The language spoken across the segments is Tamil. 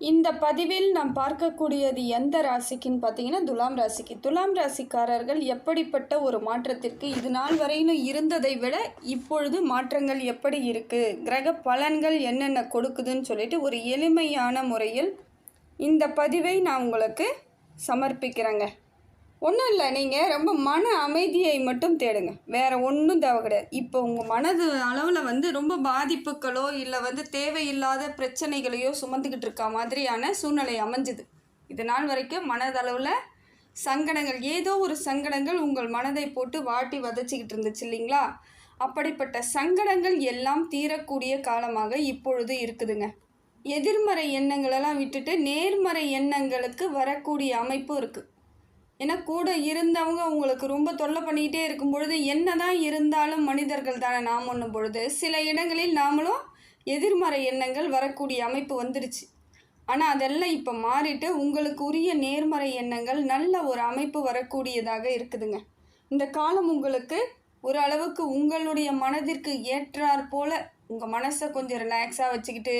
இந்த பதிவில் நாம் பார்க்கக்கூடியது எந்த ராசிக்குன்னு பார்த்தீங்கன்னா துலாம் ராசிக்கு. துலாம் ராசிக்காரர்கள் எப்படிப்பட்ட ஒரு மாற்றத்திற்கு இது நாள் வரையிலும் இருந்ததை விட இப்பொழுது மாற்றங்கள் எப்படி இருக்குது கிரக பலன்கள் என்னென்ன கொடுக்குதுன்னு சொல்லிட்டு ஒரு எளிமையான முறையில் இந்த பதிவை நான் உங்களுக்கு சமர்ப்பிக்கிறேங்க. ஒன்றும் இல்லை நீங்கள் ரொம்ப மன அமைதியை மட்டும் தேடுங்க. வேறு ஒன்றும் தேவை கிடையாது. இப்போ உங்கள் மனது அளவில் வந்து ரொம்ப பாதிப்புகளோ இல்லை வந்து தேவையில்லாத பிரச்சனைகளையோ சுமந்துக்கிட்டு இருக்க மாதிரியான சூழ்நிலை அமைஞ்சுது. இது நாள் வரைக்கும் மனதளவில் சங்கடங்கள் ஏதோ ஒரு சங்கடங்கள் உங்கள் மனதை போட்டு வாட்டி வதச்சிக்கிட்டு இருந்துச்சு இல்லைங்களா? அப்படிப்பட்ட சங்கடங்கள் எல்லாம் தீரக்கூடிய காலமாக இப்பொழுது இருக்குதுங்க. எதிர்மறை எண்ணங்களெல்லாம் விட்டுட்டு நேர்மறை எண்ணங்களுக்கு வரக்கூடிய அமைப்பு இருக்குது ஏன்னா கூட இருந்தவங்க உங்களுக்கு ரொம்ப தொல்லை பண்ணிக்கிட்டே இருக்கும் பொழுது என்ன தான் இருந்தாலும் மனிதர்கள் தானே நாம் ஒன்றும் பொழுது. சில இடங்களில் நாமளும் எதிர்மறை எண்ணங்கள் வரக்கூடிய அமைப்பு வந்துருச்சு. ஆனால் அதெல்லாம் இப்போ மாறிட்டு உங்களுக்கு உரிய நேர்மறை எண்ணங்கள் நல்ல ஒரு அமைப்பு வரக்கூடியதாக இருக்குதுங்க. இந்த காலம் உங்களுக்கு ஒரு அளவுக்கு உங்களுடைய மனதிற்கு ஏற்றாற் போல உங்கள் மனசை கொஞ்சம் ரிலாக்ஸாக வச்சுக்கிட்டு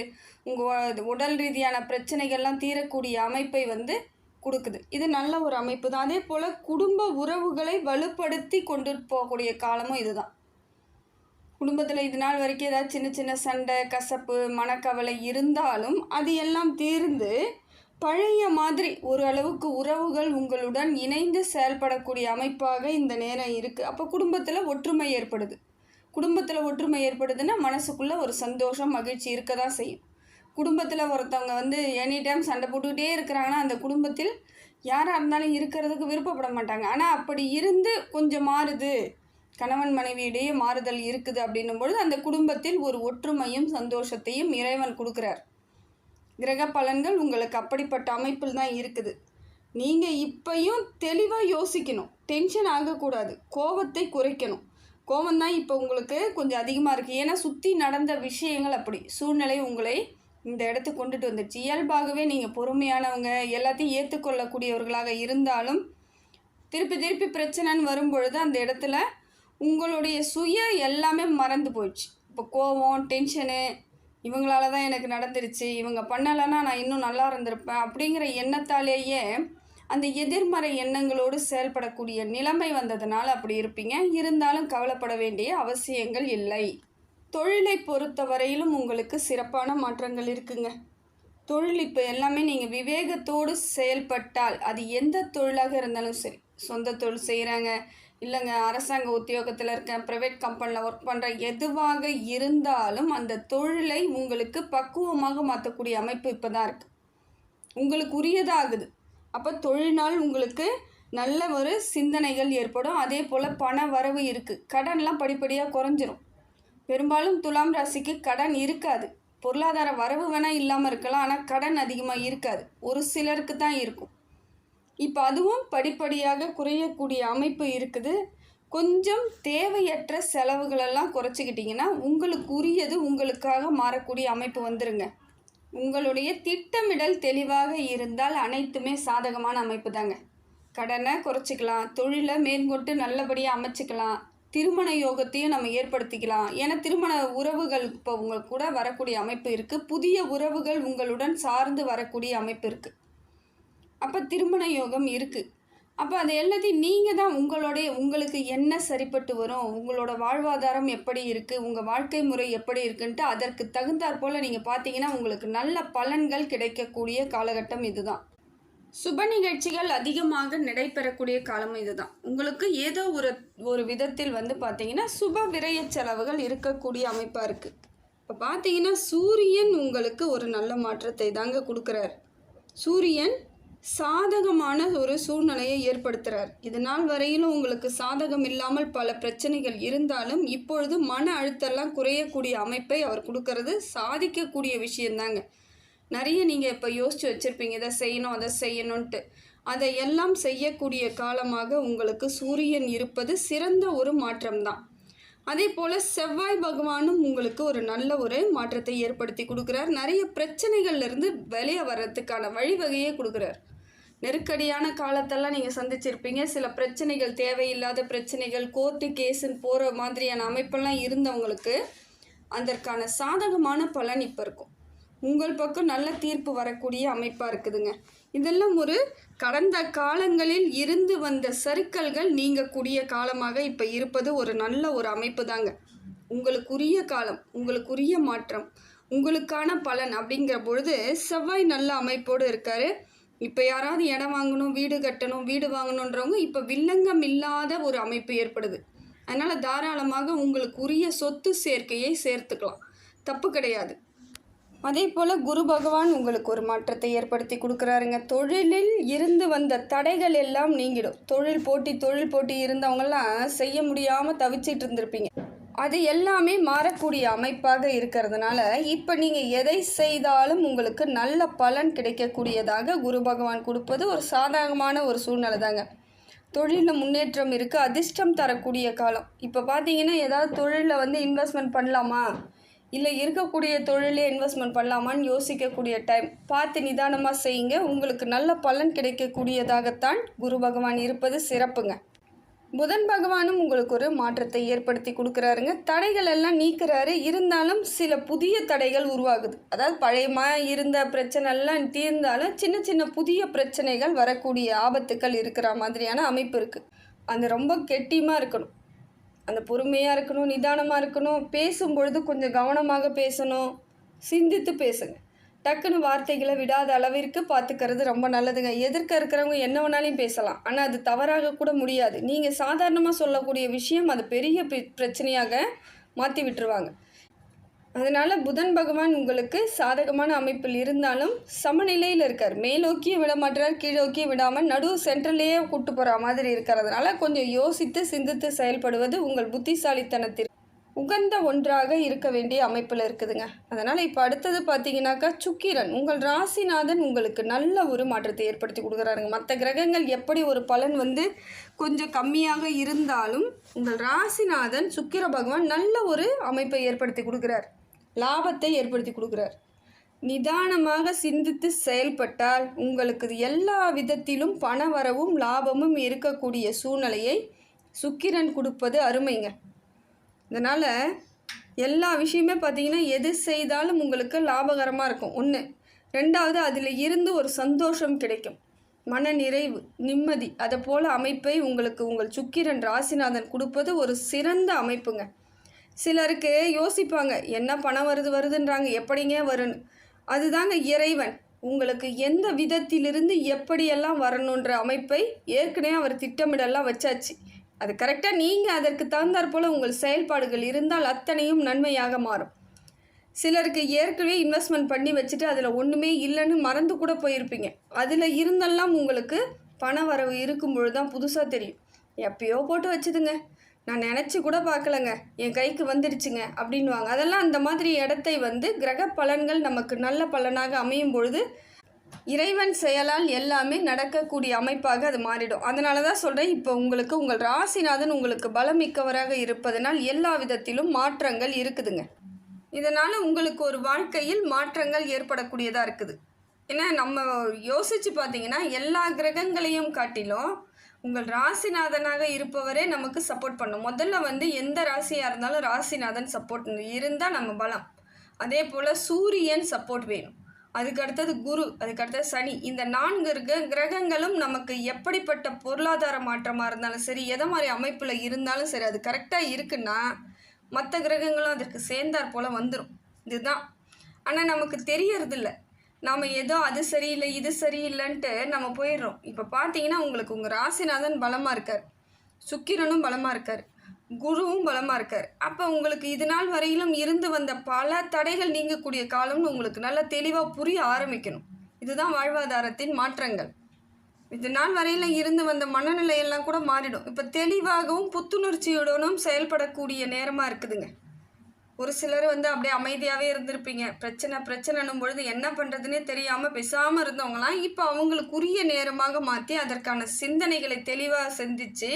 உங்கள் உடல் ரீதியான பிரச்சனைகள்லாம் தீரக்கூடிய அமைப்பை வந்து கொடுக்குது. இது நல்ல ஒரு அமைப்பு தான். அதே போல் குடும்ப உறவுகளை வலுப்படுத்தி கொண்டு போகக்கூடிய காலமும் இதுதான் குடும்பத்தில் இது நாள் வரைக்கும் ஏதாவது சின்ன சின்ன சண்டை கசப்பு மனக்கவலை இருந்தாலும் அது எல்லாம் தீர்ந்து பழைய மாதிரி ஒரு அளவுக்கு உறவுகள் உங்களுடன் இணைந்து செயல்படக்கூடிய அமைப்பாக இந்த நேரம் இருக்குது அப்போ குடும்பத்தில் ஒற்றுமை ஏற்படுது. குடும்பத்தில் ஒற்றுமை ஏற்படுதுன்னா மனசுக்குள்ளே ஒரு சந்தோஷம் மகிழ்ச்சி இருக்க தான் செய்யும். குடும்பத்தில் ஒருத்தவங்க வந்து எனி டைம் சண்டை போட்டுக்கிட்டே இருக்கிறாங்கன்னா அந்த குடும்பத்தில் யாராக இருந்தாலும் இருக்கிறதுக்கு விருப்பப்பட மாட்டாங்க. ஆனால் அப்படி இருந்து கொஞ்சம் மாறுது. கணவன் மனைவியிடையே மாறுதல் இருக்குது அப்படின்னும் பொழுது அந்த குடும்பத்தில் ஒரு ஒற்றுமையும் சந்தோஷத்தையும் இறைவன் கொடுக்குறார். கிரக பலன்கள் உங்களுக்கு அப்படிப்பட்ட அமைப்பில் தான் இருக்குது. நீங்கள் இப்பையும் தெளிவாக யோசிக்கணும். டென்ஷன் ஆகக்கூடாது. கோபத்தை குறைக்கணும். கோபம் தான் இப்போ உங்களுக்கு கொஞ்சம் அதிகமாக இருக்குது ஏன்னா சுற்றி நடந்த விஷயங்கள் அப்படி. சூழ்நிலை உங்களை இந்த இடத்துக்கு கொண்டுட்டு வந்துடுச்சு. இயல்பாகவே நீங்கள் பொறுமையானவங்க எல்லாத்தையும் ஏற்றுக்கொள்ளக்கூடியவர்களாக இருந்தாலும் திருப்பி திருப்பி பிரச்சனைன்னு வரும்பொழுது அந்த இடத்துல உங்களுடைய சுய எல்லாமே மறந்து போயிடுச்சு. இப்போ கோவம் டென்ஷனு இவங்களால தான் எனக்கு நடந்துருச்சு இவங்க பண்ணலைன்னா நான் இன்னும் நல்லா இருந்திருப்பேன் அப்படிங்கிற எண்ணத்தாலேயே அந்த எதிர்மறை எண்ணங்களோடு செயல்படக்கூடிய நிலைமை வந்ததுனால அப்படி இருப்பீங்க. இருந்தாலும் கவலைப்பட வேண்டிய அவசியங்கள் இல்லை. தொழிலை பொறுத்த வரையிலும் உங்களுக்கு சிறப்பான மாற்றங்கள் இருக்குங்க. தொழில் இப்போ எல்லாமே நீங்கள் விவேகத்தோடு செயல்பட்டால் அது எந்த தொழிலாக இருந்தாலும் சரி. சொந்த தொழில் செய்கிறாங்க இல்லைங்க அரசாங்க உத்தியோகத்தில் இருக்கேன் ப்ரைவேட் கம்பெனியில் ஒர்க் பண்ணுற எதுவாக இருந்தாலும் அந்த தொழிலை உங்களுக்கு பக்குவமாக மாற்றக்கூடிய அமைப்பு இப்போ தான் இருக்குது உங்களுக்கு உரியதாகுது. அப்போ தொழில்நாள் உங்களுக்கு நல்ல ஒரு சிந்தனைகள் ஏற்படும். அதே போல் பண வரவு இருக்குது கடன்லாம் படிப்படியாக குறைஞ்சிரும். பெரும்பாலும் துலாம் ராசிக்கு கடன் இருக்காது. பொருளாதார வரவு வேணால் இல்லாமல் இருக்கலாம். ஆனால் கடன் அதிகமாக இருக்காது. ஒரு சிலருக்கு தான் இருக்கும். இப்போ அதுவும் படிப்படியாக குறையக்கூடிய அமைப்பு இருக்குது. கொஞ்சம் தேவையற்ற செலவுகளெல்லாம் குறைச்சிக்கிட்டிங்கன்னா உங்களுக்கு உரியது உங்களுக்காக மாறக்கூடிய அமைப்பு வந்துருங்க. உங்களுடைய திட்டமிடல் தெளிவாக இருந்தால் அனைத்துமே சாதகமான அமைப்பு தாங்க. கடனை குறைச்சிக்கலாம். தொழிலை மேற்கொண்டு நல்லபடியாக அமைச்சிக்கலாம். திருமண யோகத்தையும் நம்ம ஏற்படுத்திக்கலாம். ஏன்னா திருமண உறவுகள் இப்போ உங்கள் கூட வரக்கூடிய அமைப்பு இருக்குது புதிய உறவுகள் உங்களுடன் சார்ந்து வரக்கூடிய அமைப்பு இருக்குது அப்போ திருமண யோகம் இருக்குது அப்போ அது எல்லாத்தையும் நீங்கள் தான் உங்களுடைய உங்களுக்கு என்ன சரிப்பட்டு வரும் உங்களோட வாழ்வாதாரம் எப்படி இருக்குது உங்கள் வாழ்க்கை முறை எப்படி இருக்குன்ட்டு அதற்கு தகுந்தாற் போல் நீங்கள் பார்த்தீங்கன்னா உங்களுக்கு நல்ல பலன்கள் கிடைக்கக்கூடிய காலகட்டம் இதுதான். சுப நிகழ்ச்சிகள் அதிகமாக நடைபெறக்கூடிய காலம் இதுதான். உங்களுக்கு ஏதோ ஒரு ஒரு விதத்தில் வந்து பார்த்தீங்கன்னா சுப விரய செலவுகள் இருக்கக்கூடிய அமைப்பாக இருக்குது இப்போ பார்த்தீங்கன்னா சூரியன் உங்களுக்கு ஒரு நல்ல மாற்றத்தை தாங்க கொடுக்குறார். சூரியன் சாதகமான ஒரு சூழ்நிலையை ஏற்படுத்துகிறார் இது நாள் வரையிலும் உங்களுக்கு சாதகம் இல்லாமல் பல பிரச்சனைகள் இருந்தாலும் இப்பொழுது மன அழுத்தம்லாம் குறையக்கூடிய அமைப்பை அவர் கொடுக்கறது. சாதிக்கக்கூடிய விஷயந்தாங்க நிறைய நீங்கள் இப்போ யோசித்து வச்சுருப்பீங்க இதை செய்யணும் அதை செய்யணுன்ட்டு அதை எல்லாம் செய்யக்கூடிய காலமாக உங்களுக்கு சூரியன் இருப்பது சிறந்த ஒரு மாற்றம்தான். அதே போல் செவ்வாய் பகவானும் உங்களுக்கு ஒரு நல்ல ஒரு மாற்றத்தை ஏற்படுத்தி கொடுக்குறார். நிறைய பிரச்சனைகள்லேருந்து வெளியே வர்றதுக்கான வழிவகையே கொடுக்குறார். நெருக்கடியான காலத்தெல்லாம் நீங்கள் சந்திச்சிருப்பீங்க. சில பிரச்சனைகள் தேவையில்லாத பிரச்சனைகள் கோர்ட்டு கேஸுன்னு போகிற மாதிரியான அமைப்பெல்லாம் இருந்தவங்களுக்கு அதற்கான சாதகமான பலன் இப்போ இருக்கும். உங்கள் பக்கம் நல்ல தீர்ப்பு வரக்கூடிய அமைப்பாக இருக்குதுங்க. இதெல்லாம் ஒரு கடந்த காலங்களில் இருந்து வந்த சருக்கல்கள் நீங்கக்கூடிய காலமாக இப்போ இருப்பது ஒரு நல்ல ஒரு அமைப்பு தாங்க உங்களுக்குரிய காலம் உங்களுக்குரிய மாற்றம் உங்களுக்கான பலன் அப்படிங்கிற பொழுது செவ்வாய் நல்ல அமைப்போடு இருக்கார். இப்போ யாராவது இடம் வாங்கணும் வீடு கட்டணும் வீடு வாங்கணுன்றவங்க இப்போ வில்லங்கம் இல்லாத ஒரு அமைப்பு ஏற்படுது. அதனால் தாராளமாக உங்களுக்குரிய சொத்து சேர்க்கையை சேர்த்துக்கலாம். தப்பு கிடையாது. அதே போல் குரு பகவான் உங்களுக்கு ஒரு மாற்றத்தை ஏற்படுத்தி கொடுக்குறாருங்க. தொழிலில் இருந்து வந்த தடைகள் எல்லாம் நீங்கிடும். தொழில் போட்டி தொழில் போட்டி இருந்தவங்கெல்லாம் செய்ய முடியாமல் தவிச்சிட்டு இருந்திருப்பீங்க. அது எல்லாமே மாறக்கூடிய அமைப்பாக இருக்கிறதுனால இப்போ நீங்கள் எதை செய்தாலும் உங்களுக்கு நல்ல பலன் கிடைக்கக்கூடியதாக குரு பகவான் கொடுப்பது ஒரு சாதகமான ஒரு சூழ்நிலை தாங்க. தொழிலில் முன்னேற்றம் இருக்குது அதிர்ஷ்டம் தரக்கூடிய காலம். இப்போ பார்த்தீங்கன்னா ஏதாவது தொழிலில் வந்து இன்வெஸ்ட்மெண்ட் பண்ணலாமா? இல்லை இருக்கக்கூடிய தொழிலே இன்வெஸ்ட்மெண்ட் பண்ணலாமான்னு யோசிக்கக்கூடிய டைம் பார்த்து நிதானமாக செய்யுங்க. உங்களுக்கு நல்ல பலன் கிடைக்கக்கூடியதாகத்தான் குரு பகவான் இருப்பது சிறப்புங்க. புதன் பகவானும் உங்களுக்கு ஒரு மாற்றத்தை ஏற்படுத்தி கொடுக்குறாருங்க. தடைகள் எல்லாம் நீக்கிறாரு. இருந்தாலும் சில புதிய தடைகள் உருவாகுது. அதாவது பழையமா இருந்த பிரச்சனைலாம் தீர்ந்தாலும் சின்ன சின்ன புதிய பிரச்சனைகள் வரக்கூடிய ஆபத்துக்கள் இருக்கிற மாதிரியான அமைப்பு இருக்குது அது ரொம்ப கெட்டியமாக இருக்கணும். அந்த பொறுமையாக இருக்கணும் நிதானமாக இருக்கணும் பேசும்பொழுது கொஞ்சம் கவனமாக பேசணும் சிந்தித்து பேசுங்க. டக்குன்னு வார்த்தைகளை விடாத அளவிற்கு பார்த்துக்கிறது ரொம்ப நல்லதுங்க. எதிர்க்க இருக்கிறவங்க என்ன வேணாலையும் பேசலாம். ஆனால் அது தவறாக கூட முடியாது. நீங்கள் சாதாரணமாக சொல்லக்கூடிய விஷயம் அது பெரிய பிரச்சனையாக மாற்றி விட்டுருவாங்க. அதனால் புதன் பகவான் உங்களுக்கு சாதகமான அமைப்பில் இருந்தாலும் சமநிலையில் இருக்கார். மேலோக்கிய விட மாட்டார் கீழோக்கிய விடாமல் நடு சென்ட்ரல்லையே கூட்டு போகிற மாதிரி இருக்கிறதுனால கொஞ்சம் யோசித்து சிந்தித்து செயல்படுவது உங்கள் புத்திசாலித்தனத்திற்கு உகந்த ஒன்றாக இருக்க வேண்டிய அமைப்பில் இருக்குதுங்க. அதனால் இப்போ அடுத்தது பார்த்தீங்கன்னாக்கா சுக்கிரன். உங்கள் ராசிநாதன் உங்களுக்கு நல்ல ஒரு மாற்றத்தை ஏற்படுத்தி கொடுக்குறாருங்க. மற்ற கிரகங்கள் எப்படி ஒரு பலன் வந்து கொஞ்சம் கம்மியாக இருந்தாலும் உங்கள் ராசிநாதன் சுக்கிர பகவான் நல்ல ஒரு அமைப்பை ஏற்படுத்தி கொடுக்குறார். லாபத்தை ஏற்படுத்தி கொடுக்குறார். நிதானமாக சிந்தித்து செயல்பட்டால் உங்களுக்கு எல்லா விதத்திலும் பண வரவும் லாபமும் இருக்கக்கூடிய சூழ்நிலையை சுக்கிரன் கொடுப்பது அருமைங்க. இதனால் எல்லா விஷயமே பார்த்தீங்கன்னா எது செய்தாலும் உங்களுக்கு லாபகரமாக இருக்கும். ஒன்று ரெண்டாவது அதில் இருந்து ஒரு சந்தோஷம் கிடைக்கும். மன நிறைவு நிம்மதி அதை போல் அமைப்பை உங்களுக்கு உங்கள் சுக்கிரன் ராசிநாதன் கொடுப்பது ஒரு சிறந்த அமைப்புங்க. சிலருக்கு யோசிப்பாங்க என்ன பணம் வருது வருதுன்றாங்க எப்படிங்க வரும்னு? அதுதாங்க இறைவன். உங்களுக்கு எந்த விதத்திலிருந்து எப்படியெல்லாம் வரணுன்ற அமைப்பை ஏற்கனவே அவர் திட்டமிடலாம் வச்சாச்சு. அது கரெக்டாக நீங்கள் அதற்கு தகுந்தாற்போல் உங்கள் செயல்பாடுகள் இருந்தால் அத்தனையும் நன்மையாக மாறும். சிலருக்கு ஏற்கனவே இன்வெஸ்ட்மெண்ட் பண்ணி வச்சுட்டு அதில் ஒன்றுமே இல்லைன்னு மறந்து கூட போயிருப்பீங்க. அதில் இருந்தெல்லாம் உங்களுக்கு பண வரவு இருக்கும் பொழுது தான் புதுசாக தெரியும். எப்பயோ போட்டு வச்சுதுங்க. நான் நினச்சி கூட பார்க்கலங்க. என் கைக்கு வந்துடுச்சுங்க அப்படின்வாங்க அதெல்லாம் அந்த மாதிரி இடத்தை வந்து கிரக பலன்கள் நமக்கு நல்ல பலனாக அமையும் பொழுது இறைவன் செயலால் எல்லாமே நடக்கக்கூடிய அமைப்பாக அது மாறிடும். அதனால தான் சொல்கிறேன் இப்போ உங்களுக்கு உங்கள் ராசிநாதன் உங்களுக்கு பலமிக்கவராக இருப்பதனால் எல்லா விதத்திலும் மாற்றங்கள் இருக்குதுங்க. இதனால் உங்களுக்கு ஒரு வாழ்க்கையில் மாற்றங்கள் ஏற்படக்கூடியதாக இருக்குது. ஏன்னா நம்ம யோசித்து பார்த்தீங்கன்னா எல்லா கிரகங்களையும் காட்டிலும் உங்கள் ராசிநாதனாக இருப்பவரே நமக்கு சப்போர்ட் பண்ணும். முதல்ல வந்து எந்த ராசியாக இருந்தாலும் ராசிநாதன் சப்போர்ட் இருந்தால் நம்ம பலம். அதே போல் சூரியன் சப்போர்ட் வேணும். அதுக்கு அடுத்தது குரு அதுக்கு அடுத்தது சனி. இந்த நான்கு கிரகங்களும் நமக்கு எப்படிப்பட்ட பொருளாதார மாற்றமாக இருந்தாலும் சரி எதை மாதிரி அமைப்பில் இருந்தாலும் சரி அது கரெக்டாக இருக்குன்னா மற்ற கிரகங்களும் அதற்கு சேர்ந்தாற் போல் வந்துடும் இதுதான். ஆனால் நமக்கு தெரியறதில்ல. நாம் ஏதோ அது சரியில்லை இது சரியில்லைன்ட்டு நம்ம போயிடுறோம். இப்போ பார்த்தீங்கன்னா உங்களுக்கு உங்கள் ராசிநாதன் பலமாக இருக்கார். சுக்கிரனும் பலமாக இருக்கார். குருவும் பலமாக இருக்கார். அப்போ உங்களுக்கு இது நாள் வரையிலும் இருந்து வந்த பல தடைகள் நீங்கக்கூடிய காலம்னு உங்களுக்கு நல்லா தெளிவாக புரிய ஆரம்பிக்கணும். இதுதான் வாழ்வாதாரத்தின் மாற்றங்கள். இது நாள் வரையில் இருந்து வந்த மனநிலையெல்லாம் கூட மாறிடும். இப்போ தெளிவாகவும் புத்துணர்ச்சியுடனும் செயல்படக்கூடிய நேரமாக இருக்குதுங்க. ஒரு சிலர் வந்து அப்படியே அமைதியாகவே இருந்திருப்பீங்க. பிரச்சனை பிரச்சனைன்னும் பொழுது என்ன பண்ணுறதுனே தெரியாமல் பேசாமல் இருந்தவங்களாம் இப்போ அவங்களுக்குரிய நேரமாக மாற்றி அதற்கான சிந்தனைகளை தெளிவாக சிந்திச்சு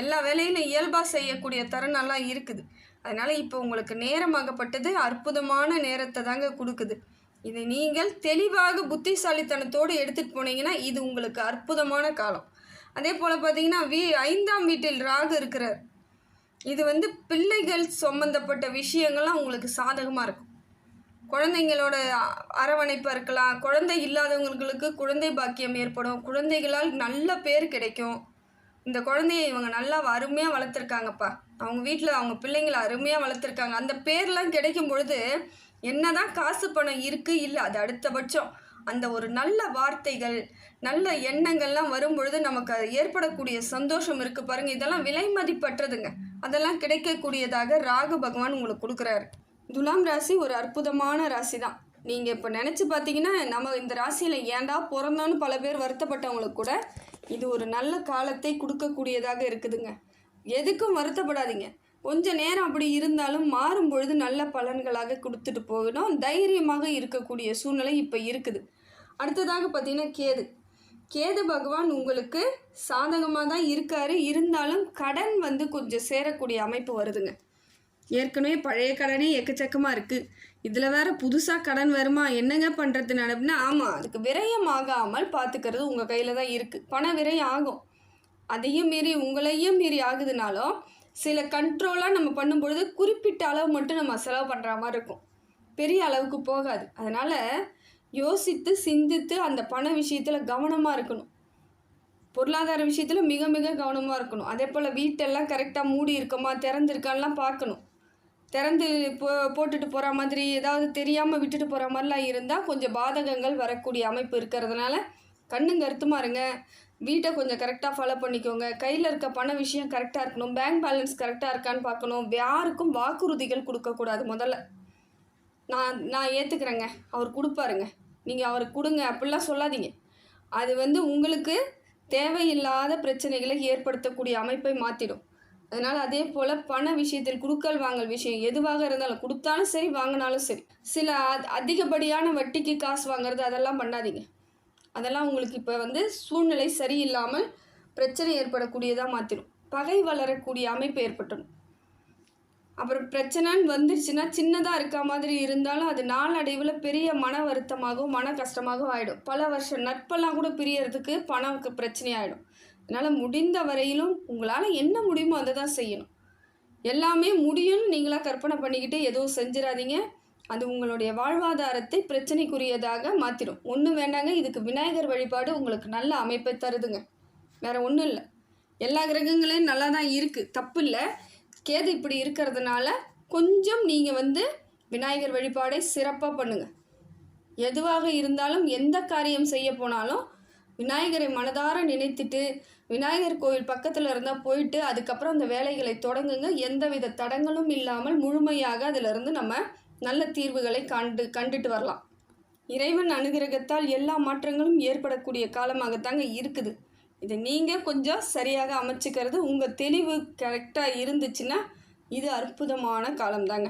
எல்லா வேலையிலும் இயல்பாக செய்யக்கூடிய தருணம்லாம் இருக்குது. அதனால் இப்போ உங்களுக்கு நேரமாகப்பட்டது அற்புதமான நேரத்தை தாங்க கொடுக்குது. இதை நீங்கள் தெளிவாக புத்திசாலித்தனத்தோடு எடுத்துகிட்டு போனீங்கன்னா இது உங்களுக்கு அற்புதமான காலம். அதே போல் பார்த்தீங்கன்னா வீ ஐந்தாம் வீட்டில் ராகு இருக்கிறார். இது வந்து பிள்ளைகள் சம்மந்தப்பட்ட விஷயங்கள்லாம் உங்களுக்கு சாதகமாக இருக்கும். குழந்தைங்களோட அ- அரவணைப்பாக இருக்கலாம். குழந்தை இல்லாதவங்களுக்கு குழந்தை பாக்கியம் ஏற்படும். குழந்தைகளால் நல்ல பேர் கிடைக்கும். இந்த குழந்தைய இவங்க நல்லா அருமையாக வளர்த்துருக்காங்கப்பா. அவங்க வீட்டில் அவங்க பிள்ளைங்களை அருமையாக வளர்த்துருக்காங்க. அந்த பேர்லாம் கிடைக்கும் பொழுது என்ன தான் காசு பணம் இருக்குது இல்லை அது அடுத்தபட்சம் அந்த ஒரு நல்ல வார்த்தைகள் நல்ல எண்ணங்கள்லாம் வரும் பொழுது நமக்கு அது ஏற்படக்கூடிய சந்தோஷம் இருக்குது பாருங்கள் இதெல்லாம் விலை மதிப்பற்றதுங்க. அதெல்லாம் கிடைக்கக்கூடியதாக ராகு பகவான் உங்களுக்கு கொடுக்குறாரு. துலாம் ராசி ஒரு அற்புதமான ராசி தான் நீங்கள் இப்போ நினச்சி பார்த்தீங்கன்னா நம்ம இந்த ராசியில் ஏன்டா பிறந்தோன்னு பல பேர் வருத்தப்பட்டவங்களுக்கு கூட இது ஒரு நல்ல காலத்தை கொடுக்கக்கூடியதாக இருக்குதுங்க. எதுக்கும் வருத்தப்படாதீங்க. கொஞ்ச நேரம் அப்படி இருந்தாலும் மாறும் பொழுது நல்ல பலன்களாக கொடுத்துட்டு போகணும். தைரியமாக இருக்கக்கூடிய சூழ்நிலை இப்போ இருக்குது. அடுத்ததாக பார்த்தீங்கன்னா கேது. கேது பகவான் உங்களுக்கு சாதகமாக தான் இருக்காரு. இருந்தாலும் கடன் வந்து கொஞ்சம் சேரக்கூடிய அமைப்பு வருதுங்க. ஏற்கனவே பழைய கடனே எக்கச்சக்கமாக இருக்குது இதில் வேறு புதுசாக கடன் வருமா? என்னங்க பண்ணுறது நினைப்புனா ஆமாம் அதுக்கு விரயம் ஆகாமல் பார்த்துக்கிறது உங்கள் கையில் தான் இருக்குது பண விரயம் ஆகும். அதையும் மீறி உங்களையும் மீறி ஆகுதுனாலும் சில கண்ட்ரோலாக நம்ம பண்ணும்பொழுது குறிப்பிட்ட அளவு மட்டும் நம்ம செலவு பண்ணுற மாதிரி இருக்கும். பெரிய அளவுக்கு போகாது. அதனால் யோசித்து சிந்தித்து அந்த பண விஷயத்தில் கவனமாக இருக்கணும். பொருளாதார விஷயத்தில் மிக மிக கவனமாக இருக்கணும். அதே போல் வீட்டெல்லாம் கரெக்டாக மூடி இருக்கோமா திறந்துருக்கான்லாம் பார்க்கணும். திறந்து போ போட்டுட்டு போகிற மாதிரி ஏதாவது தெரியாமல் விட்டுட்டு போகிற மாதிரிலாம் இருந்தால் கொஞ்சம் பாதகங்கள் வரக்கூடிய அமைப்பு இருக்கிறதுனால கண்ணுங்க கருத்துமா இருங்க. வீட்டை கொஞ்சம் கரெக்டாக ஃபாலோ பண்ணிக்கோங்க. கையில் இருக்க பண விஷயம் கரெக்டாக இருக்கணும். பேங்க் பேலன்ஸ் கரெக்டாக இருக்கான்னு பார்க்கணும். யாருக்கும் வாக்குறுதிகள் கொடுக்கக்கூடாது முதல்ல. நான் நான் ஏற்றுக்கிறேங்க அவர் கொடுப்பாருங்க. நீங்கள் அவருக்கு கொடுங்க அப்படிலாம் சொல்லாதீங்க. அது வந்து உங்களுக்கு தேவையில்லாத பிரச்சனைகளை ஏற்படுத்தக்கூடிய அமைப்பை மாற்றிடும் அதனால் அதே போல் பண விஷயத்தில் குடுக்கல் வாங்கல் விஷயம் எதுவாக இருந்தாலும் கொடுத்தாலும் சரி வாங்கினாலும் சரி. சில அ- அதிகப்படியான வட்டிக்கு காசு வாங்குறது அதெல்லாம் பண்ணாதீங்க. அதெல்லாம் உங்களுக்கு இப்போ வந்து சூழ்நிலை சரியில்லாமல் பிரச்சனை ஏற்படக்கூடியதாக மாற்றிடும் பகை வளரக்கூடிய அமைப்பு ஏற்பட்டுடும் அப்புறம் பிரச்சனைன்னு வந்துருச்சுன்னா சின்னதாக இருக்க மாதிரி இருந்தாலும் அது நாளடைவில் பெரிய மன வருத்தமாகவும் மன கஷ்டமாகவும் ஆகிடும் பல வருஷம் நட்பெல்லாம் கூட பிரியறதுக்கு பணம் பிரச்சனை ஆகிடும் அதனால் முடிந்த வரையிலும் உங்களால் என்ன முடியுமோ அதை தான் செய்யணும். எல்லாமே முடியும்னு நீங்களாக கற்பனை பண்ணிக்கிட்டு எதுவும் செஞ்சிடாதீங்க. அது உங்களுடைய வாழ்வாதாரத்தை பிரச்சனைக்குரியதாக மாற்றிடும் ஒன்றும் வேண்டாங்க இதுக்கு விநாயகர் வழிபாடு உங்களுக்கு நல்ல அமைப்பை தருதுங்க. வேறு ஒன்றும் இல்லை. எல்லா கிரகங்களையும் நல்லா தான் இருக்குது தப்பு இல்லை. கேது இப்படி இருக்கிறதுனால கொஞ்சம் நீங்கள் வந்து விநாயகர் வழிபாடை சிறப்பாக பண்ணுங்கள் எதுவாக இருந்தாலும் எந்த காரியம் செய்ய போனாலும் விநாயகரை மனதார நினைத்துட்டு விநாயகர் கோவில் பக்கத்தில் இருந்தால் போயிட்டு அதுக்கப்புறம் அந்த வேலைகளை தொடங்குங்க. எந்தவித தடங்களும் இல்லாமல் முழுமையாக அதிலிருந்து நம்ம நல்ல தீர்வுகளை கண்டு கண்டுட்டு வரலாம். இறைவன் அனுகிரகத்தால் எல்லா மாற்றங்களும் ஏற்படக்கூடிய காலமாகத்தாங்க இருக்குது. இதை நீங்கள் கொஞ்சம் சரியாக அமைச்சிக்கிறது உங்கள் தெளிவு கரெக்டாக இருந்துச்சுன்னா இது அற்புதமான காலம்தாங்க.